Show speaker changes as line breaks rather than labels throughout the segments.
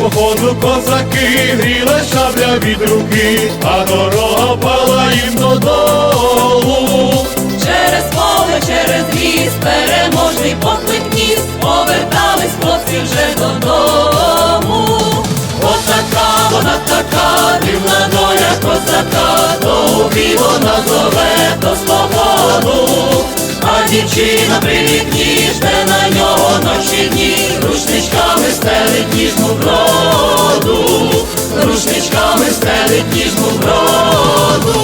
походу козаки, гріла шабля від руки, а дорога пала їм додолу.
Через поле, через ліс, переможний поклик ніс, повертались хлопці вже додому. От така, вона така, дивна доля козака, то убій вона зове до свободу. А дівчина при вікні жде на нього ночі дні, рушничками стелить ніжну броду, рушничками стелить ніжну броду.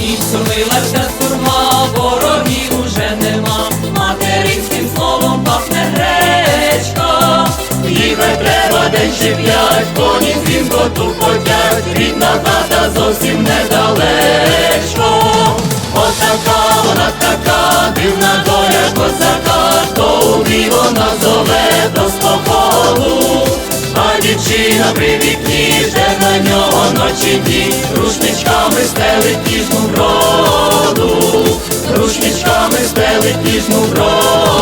І втомилася сурма, ворогів уже нема, материнським словом пахне гречка. Їхать треба день чи п'ять, коні дзвінко тупотять, рідна хата зовсім недалечко. Отака вона така, дивна доля козака, то убій вона зове дівчина при вікні жде на нього ночі дні, рушничками стелить ніжну броду, рушничками стелить ніжну броду.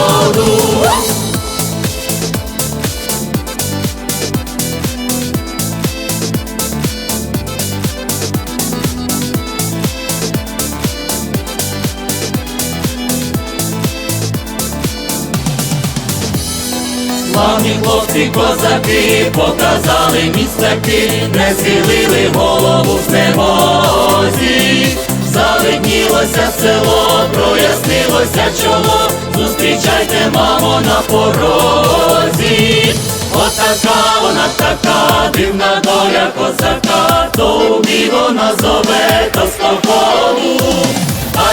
Славні хлопці козаки показали містаки, не схилили голову в знемозі. Завиднілося село, прояснилося чоло, зустрічайте, мамо, на порозі. Отака вона така, дивна доля козака, то убій вона зове до скокову.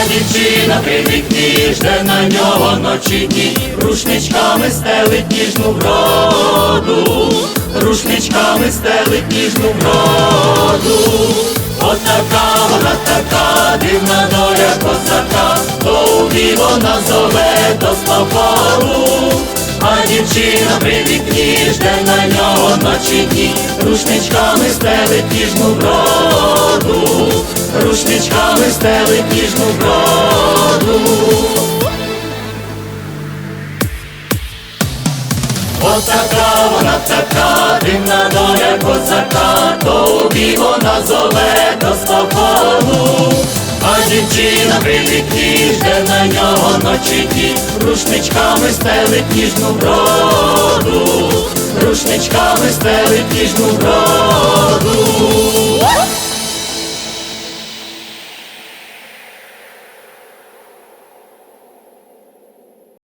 Дівчина при вікні жде на нього ночі дні, рушничками стелить ніжну броду, рушничками стелить ніжну броду. Отака вона така, дивна доля козака, то убій вона зове до спокою. А дівчина при вікні жде на нього ночі дні, рушничками стелить ніжну броду, рушничками стелить ніжну броду. Отака вона така, дивна доля козака, то убій вона зове до спокою. А дівчина при вікні жде на нього ночі дні, рушничками стелить ніжну броду, рушничками стелить ніжну броду.